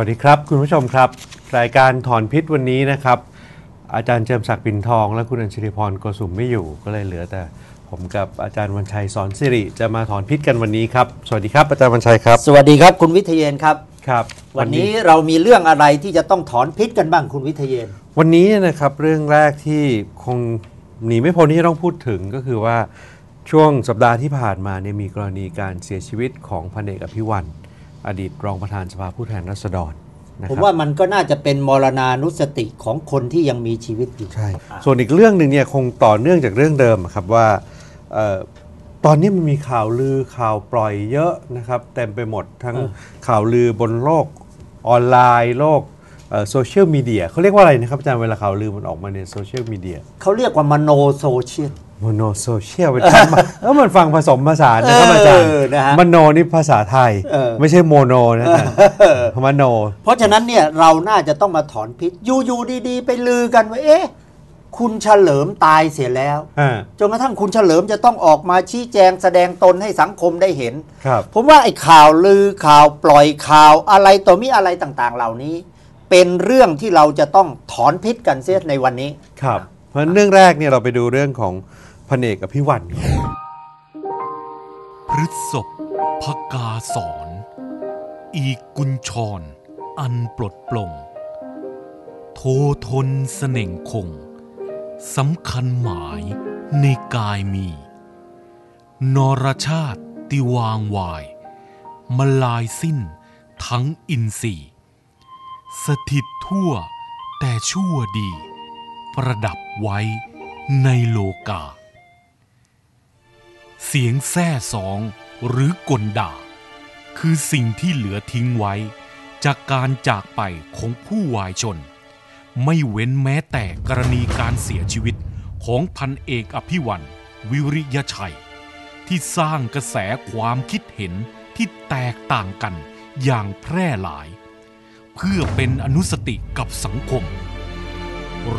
วัสดีครับ คุณผู้ชมครับ รายการถอนพิษวันนี้นะครับ อาจารย์เจิมศักดิ์ปิ่นทอง และคุณอัญชลีพรโกสุมไม่อยู่ก็เลยเหลือแต่ ผมกับอาจารย์วันชัยสอนสิริจะมาถอนพิษกันวันนี้ครับ สวัสดีครับอาจารย์วันชัยครับสวัสดีครับคุณวิทยเยนครับครับ วันนี้เรามีเรื่องอะไรที่จะต้องถอนพิษกันบ้างคุณวิทยเยน วันนี้นะครับเรื่องแรกที่คงหนีไม่พ้นที่จะต้องพูดถึงก็คือว่าช่วงสัปดาห์ที่ผ่านมาเนี่ยมีกรณีการเสียชีวิตของพันเอกอภิวัน อดีตรองประธานสภาผู้แทนราษฎรนะคผรับมว่ามันก็น่าจะเป็นมรณานุสติของคนที่ยังมีชีวิตอยู่ใช่ส่วนอีกเรื่องหนึ่งเนี่ยคงต่อเนื่องจากเรื่องเดิมอะครับว่าเออตอนนี้มันมีข่าวลือข่าวปล่อยเยอะนะครับเต็มไปหมดทั้งข่าวลือบนโลกออนไลน์โลกโซเชียลมีเดียเขาเรียกว่าอะไรนะครับอาจารย์เวลาข่าวลือมันออกมาในโซเชียลมีเดียเขาเรียกว่ามโนโซเชียลโมโนโซเชียลเป็นคำมาแล้วมันฟังผสมผสานนะครับอาจารย์เออนะฮะมโนนี่ภาษาไทยเออไม่ใช่โมโนนะอาจารย์มโน เพราะฉะนั้นเนี่ยเราน่าจะต้องมาถอนพิษอยู่ๆดีๆ ไปลือกันว่าเอ๊ะคุณเฉลิมตายเสียแล้วอ่าจนกระทั่งคุณเฉลิมจะต้องออกมาชี้แจงแสดงตนให้สังคมได้เห็นครับผมว่าไอ้ข่าวลือข่าวปล่อยข่าวอะไรต่อมีอะไรต่างๆ เหล่านี้ เป็นเรื่องที่เราจะต้องถอนพิษกันเสียในวันนี้ครับ เพราะฉะนั้นเรื่องแรกเนี่ยเราไปดูเรื่องของ พันเอกอภิวันพฤษภพกาสอนอีกุญชร อันปลดปลง โททนเสน่งคงสำคัญหมายในกายมี นรชาติติวางวายมาลายสิ้นทั้งอินทรีย์สถิตทั่วแต่ชั่วดี ประดับไว้ในโลกา เสียงแซ่สองหรือกลด่า คือสิ่งที่เหลือทิ้งไว้ จากการจากไปของผู้วายชน ไม่เว้นแม้แต่กรณีการเสียชีวิตของพันเอกอภิวันวิริยชัย ที่สร้างกระแสความคิดเห็นที่แตกต่างกันอย่างแพร่หลาย เพื่อเป็นอนุสติกับสังคม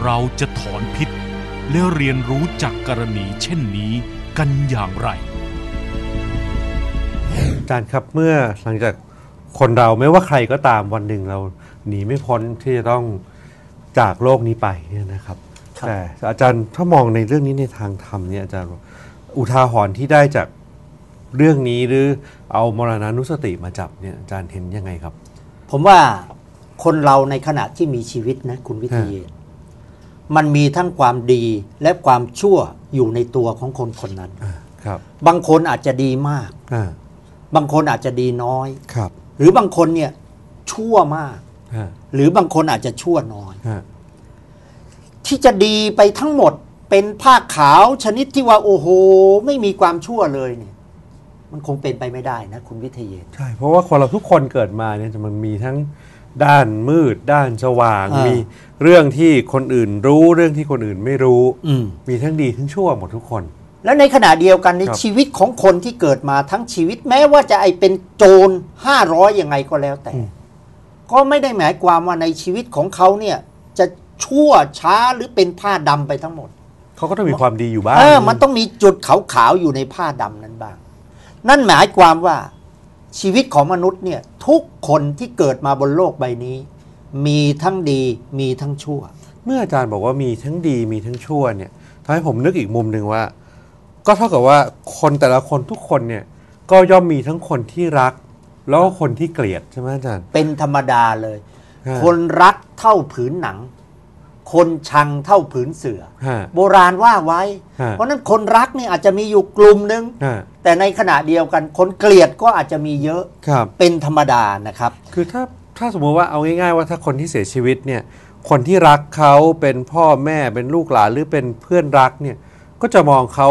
เราจะถอนพิษและเรียนรู้จากกรณีเช่นนี้ กันอย่างไรอาจารย์ครับเมื่อหลังจากคนเราไม่ว่าใครก็ตามวันหนึ่งเราหนีไม่พ้นที่จะต้องจากโลกนี้ไปเนี่ยนะครับครับแต่อาจารย์ถ้ามองในเรื่องนี้ในทางธรรมเนี่ยอาจารย์ว่าอุทาหรณ์ที่ได้จากเรื่องนี้หรือเอามรณานุสติมาจับเนี่ยอาจารย์เห็นยังไงครับ ผมว่าคนเราในขณะที่มีชีวิตนะคุณวิทยเยนมันมีทั้งความดีและความชั่ว อยู่ในตัวของคนคนนั้นครับ บางคนอาจจะดีมากอ่าบางคนอาจจะดีน้อยครับ หรือบางคนเนี่ยชั่วมากฮะหรือบางคนอาจจะชั่วน้อยฮะที่จะดีไปทั้งหมดเป็นผ้าขาวชนิดที่ว่าโอ้โห ไม่มีความชั่วเลยเนี่ย มันคงเป็นไปไม่ได้นะ คุณวิทยเยนใช่ เพราะว่าคนเราทุกคนเกิดมาเนี่ยมันมีทั้ง ด้านมืด ด้านสว่างอ่ามีมีเรื่องที่คนอื่นรู้เรื่องที่คนอื่นไม่รู้อืมมีทั้งดีทั้งชั่วหมดทุกคน แล้วในขณะเดียวกันในครับชีวิตของคนที่เกิดมาทั้งชีวิตแม้ว่าจะไอเป็นโจรห้าร้อยยังไงก็แล้วแต่ ก็ไม่ได้หมายความว่าในชีวิตของเขาเนี่ยจะชั่วช้าหรือเป็นผ้าดำไปทั้งหมด เขาก็ต้องมีความดีอยู่บ้างเออมันต้องมีจุดขาวๆอยู่ในผ้าดำนั้นบ้าง นั่นหมายความว่า ชีวิตของมนุษย์เนี่ยทุกคนที่เกิดมาบนโลกใบนี้ มีทั้งดีมีทั้งชั่ว เมื่ออาจารย์บอกว่ามีทั้งดีมีทั้งชั่วเนี่ยทำให้ผมนึกอีกมุมหนึ่งว่า ก็เท่ากับว่าคนแต่ละคนทุกคนเนี่ยก็ย่อมมีทั้งคนที่รัก แล้วก็คนที่เกลียดใช่ไหมอาจารย์ เป็นธรรมดาเลยฮะคนรักเท่าผืนหนัง คนชังเท่าผืนเสือฮะโบราณว่าไว้ฮะเพราะฉะนั้นคนรักเนี่ยอาจจะมีอยู่กลุ่มหนึ่งฮะ แต่ในขณะเดียวกันคนเกลียดก็อาจจะมีเยอะครับ เป็นธรรมดานะครับ คือถ้าถ้าสมมุติว่าเอาง่าย ๆ ว่าถ้าคนที่เสียชีวิตเนี่ยคนที่รักเขาเป็นพ่อแม่เป็นลูกหลานหรือเป็นเพื่อนรักเนี่ยก็จะมองเขา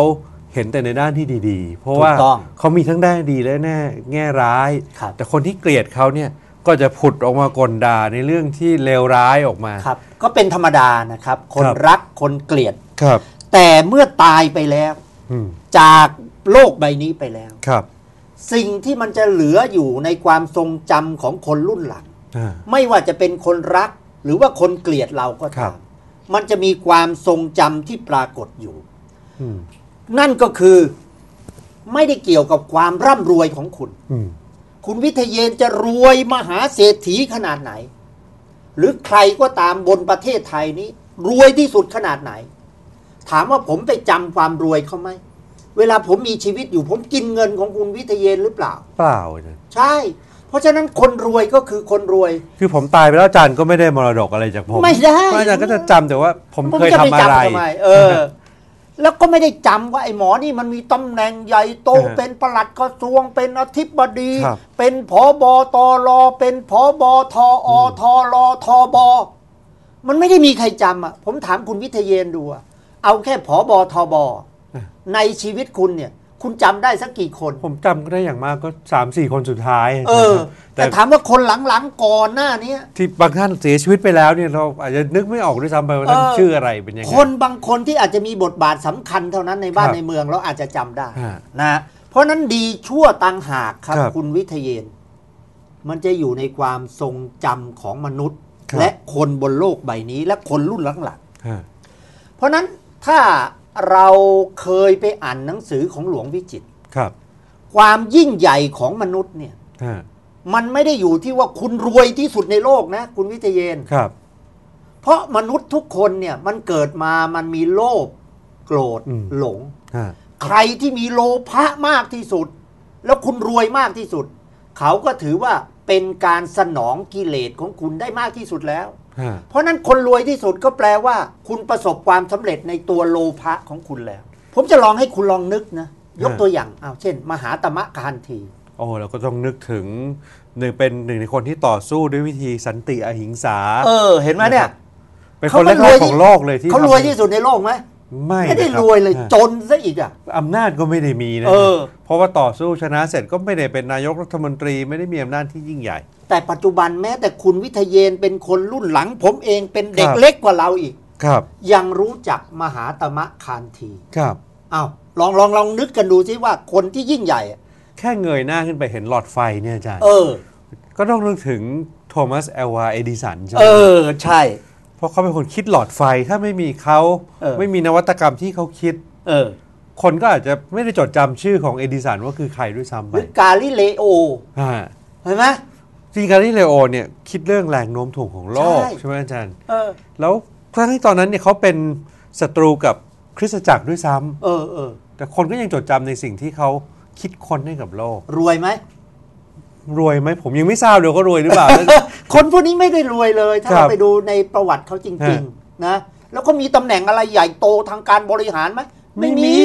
เห็นแต่ในด้านที่ดีๆ เพราะว่าถูกต้องเขามีทั้งด้านดีและแน่แง่ร้าย ครับ แต่คนที่เกลียดเขาเนี่ยก็จะผุดออกมากลด่าในเรื่องที่เลวร้ายออกมา ครับ ก็เป็นธรรมดานะครับ คนครับ รักคนเกลียด ครับแต่เมื่อตายไปแล้ว อืมจาก โลกใบนี้ไปแล้วครับ สิ่งที่มันจะเหลืออยู่ในความทรงจำของคนรุ่นหลังอ่าไม่ว่าจะเป็นคนรักหรือว่าคนเกลียดเราก็ครัตาบมมันจะมีความทรงจำที่ปรากฏอยู่อืมนั่นก็คือไม่ได้เกี่ยวกับความร่ำรวยของคุณอืมคุณวิทยเยนจะรวยมหาเศรษฐีขนาดไหน หรือใครก็ตามบนประเทศไทยนี้ รวยที่สุดขนาดไหน ถามว่าผมไปจำความรวยเขาไหม เวลาผมมีชีวิตอยู่ผมกินเงินของคุณวิทยเยนหรือเปล่า เปล่าอาจารย์ใช่ เพราะฉะนั้นคนรวยก็คือคนรวย คือผมตายไปแล้วอาจารย์ก็ไม่ได้มรดกอะไรจากผมไม่ได้อาจารย์ก็จะจำแต่ว่า ผมผมเคยจะทำไปอะไรจำทำไมเออ แล้วก็ไม่ได้จำว่าไอ้หมอนี่มันมีตำแหน่งใหญ่โตฮะเป็นประหลัดกระทรวงเป็นอธิบดีครับเป็นผอบอตอรอเป็นผอบอทออทอรอทอบอมันไม่ได้มีใครจำอะ ผมถามคุณวิทยเยนดูอะเอาแค่ผอบอทอบอ ในชีวิตคุณเนี่ย คุณจำได้สักกี่คน ผมจำก็ได้อย่างมากก็สามสี่คนสุดท้าย เออ แต่แต่ถามว่าคนหลังๆก่อนหน้าเนี้ยที่บางท่านเสียชีวิตไปแล้วเนี่ยเราอาจจะนึกไม่ออกด้วยซ้ำไปว่าท่านเออชื่ออะไรเป็นยังไงคนบางคนที่อาจจะมีบทบาทสำคัญเท่านั้นในบ้านครับในเมืองเราอาจจะจำได้ฮะนะเพราะนั้นดีชั่วต่างหากครับครับคุณวิทยเยน มันจะอยู่ในความทรงจำของมนุษย์ครับและคนบนโลกใบนี้ และคนรุ่นหลังฮะๆเพราะนั้นถ้า เราเคยไปอ่านหนังสือของหลวงวิจิตรครับ ความยิ่งใหญ่ของมนุษย์เนี่ยฮะมันไม่ได้อยู่ที่ว่าคุณรวยที่สุดในโลกนะ คุณวิทยเยนครับ เพราะมนุษย์ทุกคนเนี่ยมันเกิดมามันมีโลภโกรธอืมหลงฮะใครที่มีโลภะมากที่สุด แล้วคุณรวยมากที่สุด เขาก็ถือว่า เป็นการสนองกิเลสของคุณได้มากที่สุดแล้วฮะเพราะนั้นคนรวยที่สุดก็แปลว่า คุณประสบความสำเร็จในตัวโลภะของคุณแล้ว ผมจะลองให้คุณลองนึกนะยกตัวอย่างเอาเช่น มหาตมะคานทีโอ้เราก็ต้องนึกถึงหนึ่งเป็นหนึ่งในคนที่ต่อสู้ด้วยวิธีสันติอหิงสา เออ เห็นไหมเนี่ย เป็นเขาคนไม่แรรวยกๆของโลกเลยที่เขารวยทำที่สุดในโลกไหม ไม่ไม่ได้นะคบรวยเลยฮะจนซะอีกอะอำนาจก็ไม่ได้มีนะเออ เพราะว่าต่อสู้ชนะเสร็จก็ไม่ได้เป็นนายกรัฐมนตรีไม่ได้มีอำนาจที่ยิ่งใหญ่ แต่ปัจจุบันแม้แต่คุณวิทยเยนเป็นคนรุ่นหลัง ผมเองเป็นเด็กครับเล็กกว่าเราอีก ครับ ยังรู้จักมหาตมะคานทีครับอ้าวลองลองลองนึกกันดูสิว่าคนที่ยิ่งใหญ่อะแค่เงยหน้าขึ้นไปเห็นหลอดไฟเนี่ยอาจารย์เออ ก็ต้องนึกถึงโทมัสเอลวาเอดิสันใช่ไหมเออใช่ เพราะเขาเป็นคนคิดหลอดไฟถ้าไม่มีเขาเออไม่มีนวัตกรรมที่เขาคิด เออ คนก็อาจจะไม่ได้จดจำชื่อของเอดิสันว่าคือใครด้วยซ้ำหไปรือกาลิเลโออ่าเห็นไหมจริงๆกาลิเลโอเนี่ยคิดเรื่องแรงโน้มถ่วงของโลกใช่ใช่ไหมอาจารย์เออแล้วทั้งที่ตอนนั้นเนี่ยเขาเป็นศัตรูกับคริสตจักรด้วยซ้ำเออเออแต่คนก็ยังจดจำในสิ่งที่เขาคิดค้นให้กับโลก รวยไหม รวยไหมผมยังไม่ทราบเดี๋ยวก็รวยหรือเปล่า คนพวกนี้ไม่ได้รวยเลย ถ้าครัเราบไปดูในประวัติเขาจริงฮะๆนะ แล้วก็มีตำแหน่งอะไรใหญ่โตทางการบริหารไหมไม่มี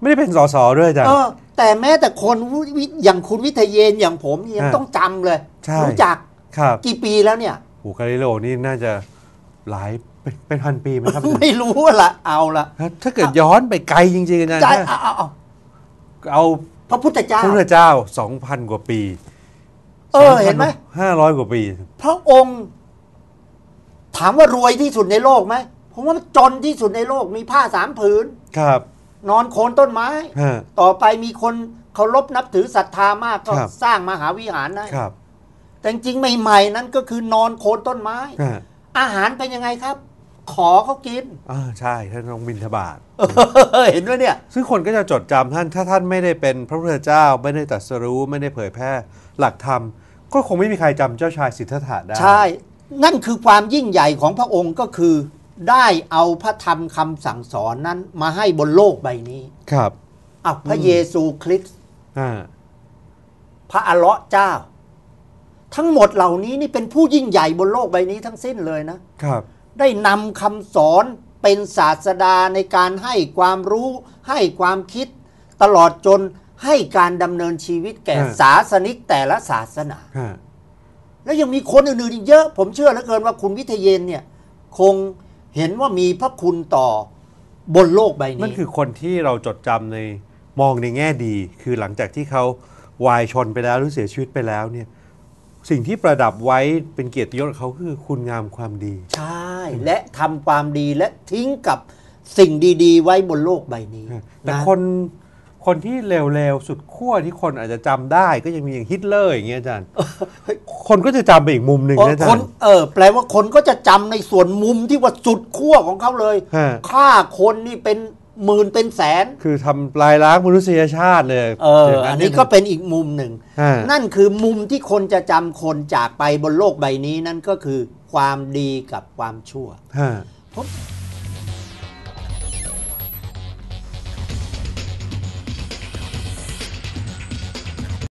ไม่ได้เป็นสสด้วยอาจารเอย์อแต่แม้แต่คนวิอย่างคุณวิทยเยนอย่างผมยังฮะต้องจำเลยใช่รู้จักครับกี่ปีแล้วเนี่ยโอ้กาลิเลโอนี่น่าจะหลายเป็นเป็นพันปีไหมครับ ไม่รู้ละเอาละถ้าเกิดย้อนไปไกลจริงๆอาจารย์ใจถ้าเอาเอาเอาเอาพระพุทธเจ้าพระพุทธเจ้า2,000กว่าปี เออเห็นไหม500กว่าปี พระองค์ ถามว่ารวยที่สุดในโลกไหมผมว่าจนที่สุดในโลกมีผ้าสามผืนครับ นอนโคนต้นไม้ฮะต่อไปมีคนเคารพนับถือศรัทธามากก็ครับสร้างมหาวิหารได้ครับแต่จริงๆใหม่ ๆ นั้นก็คือนอนโคนต้นไม้ฮะอาหารเป็นยังไงครับ ขอเขากินอ่าใช่ท่านต้องบินทบาทเห็นด้วยเนี่ย ซึ่งคนก็จะจดจำท่านถ้าท่านไม่ได้เป็นพระพุทธเจ้าไม่ได้ตรัสรู้ไม่ได้เผยแพร่หลักธรรม ก็คงไม่มีใครจำเจ้าชายสิทธัตถะได้ ใช่ นั่นคือความยิ่งใหญ่ของพระองค์ก็คือ ได้เอาพระธรรมคำสั่งสอนนั้นมาให้บนโลกใบนี้ ครับอะพระเยซูคริสต์อ่าพระอัลเลาะห์เจ้า ทั้งหมดเหล่านี้นี่เป็นผู้ยิ่งใหญ่บนโลกใบนี้ทั้งสิ้นเลยนะครับ ได้นำคำสอนเป็นศาสดาในการให้ความรู้ให้ความคิด ตลอดจนให้การดำเนินชีวิตแก่ฮะศาสนิกแต่ละศาสนาฮะแล้วยังมีคนอื่นๆอีกเยอะ ผมเชื่อเหลือเกินว่าคุณวิทยเยนเนี่ย คงเห็นว่ามีพระคุณต่อบนโลกใบนั่นนี้คือคนที่เราจดจำในมองในแง่ดี คือหลังจากที่เขาวายชนไปแล้วหรือเสียชีวิตไปแล้วเนี่ย สิ่งที่ประดับไว้เป็นเกียรติยศของเขาคือคุณงามความดี ใช่ และทำความดีและทิ้งกับสิ่งดีๆ ไว้บนโลกใบนี้แต่ะคนคนที่เลวๆ สุดขั้วที่คนอาจจะจำได้ก็ยังมีอย่างฮิตเลอร์อย่างเงี้ยอาจารย์ คนก็จะจำไปอีกมุมหนึ่งเออนะอาจาคนรย์ เออแปลว่าคนก็จะจำในส่วนมุมที่ว่าสุดขั้วของเขาเลยฮะ ฆ่าคนนี่เป็น หมื่นเป็นแสน คือทำลายล้างมนุษยชาติเลยเออย่างอันนี้ก็เป็นอีกมุมหนึ่งฮะนั่นคือมุมที่คนจะจำคนจากไปบนโลกใบนี้นั่นก็คือความดีกับความชั่วฮะผม